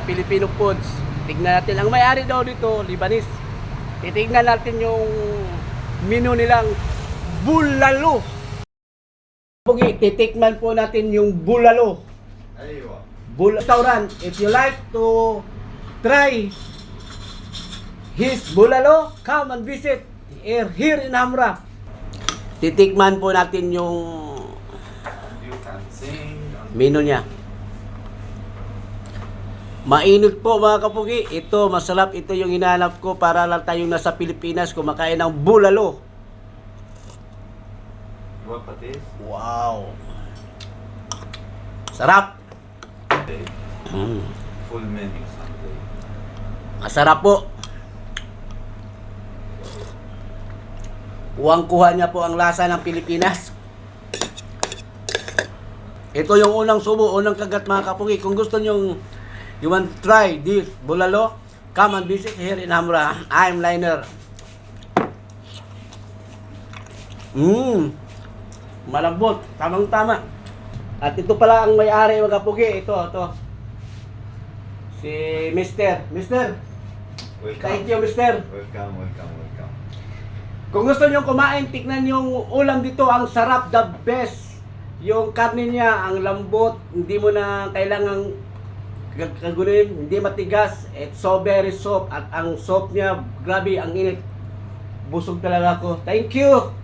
Filipino Foods. Tignan natin. Ang may-ari daw dito, Libanese. Titignan natin yung menu nilang bulalo. Bugi, titikman po natin yung bulalo. Bul restaurant. If you like to try his bulalo, come and visit here in Hamra. Titikman po natin yung menu niya. Mainit po mga kapugi. Ito, masarap. Ito yung hinahanap ko para lang tayong nasa Pilipinas kumakain ng bulalo. you want patis Wow! Sarap! Mm. full menu Sunday Masarap po. Kuwang-kuha niya po ang lasa ng Pilipinas. Ito yung unang subo, unang kagat mga kapugi. Kung gusto nyo you want to try this bulalo, come and visit here in Hamra. I'm Liner. Mmm. Malambot. Tamang-tama. At ito pala ang may-ari mga kapugi. Ito, ito. Si Mister. Mister, welcome Thank you, mister. welcome welcome welcome Kung gusto nyo kumain, tignan yung ulam dito. Ang sarap, the best. Yung karne niya, ang lambot. Hindi mo na kailangang kag- kagunin. Hindi matigas. It's so very soft. At ang soft niya, grabe, ang init. Busog talaga ako. Thank you.